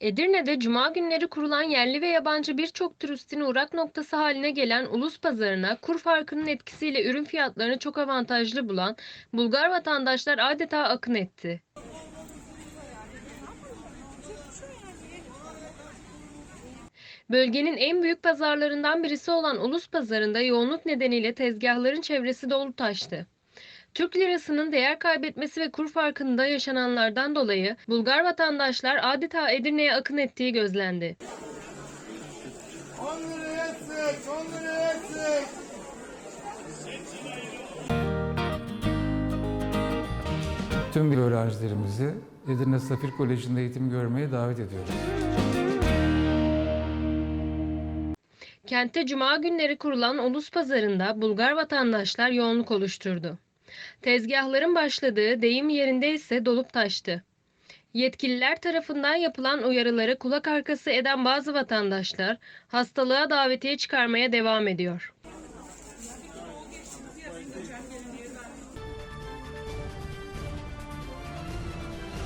Edirne'de cuma günleri kurulan yerli ve yabancı birçok turistin uğrak noktası haline gelen ulus pazarına kur farkının etkisiyle ürün fiyatlarını çok avantajlı bulan Bulgar vatandaşlar adeta akın etti. Bölgenin en büyük pazarlarından birisi olan ulus pazarında yoğunluk nedeniyle tezgahların çevresi dolu taştı. Türk lirasının değer kaybetmesi ve kur farkında yaşananlardan dolayı Bulgar vatandaşlar adeta Edirne'ye akın ettiği gözlendi. 10 liraya sık, 10 liraya sık. Tüm öğrencilerimizi Edirne Safir Koleji'nde eğitim görmeye davet ediyoruz. Kentte cuma günleri kurulan ulus pazarında Bulgar vatandaşlar yoğunluk oluşturdu. Tezgahların başladığı deyim yerinde ise dolup taştı. Yetkililer tarafından yapılan uyarıları kulak arkası eden bazı vatandaşlar hastalığa davetiye çıkarmaya devam ediyor.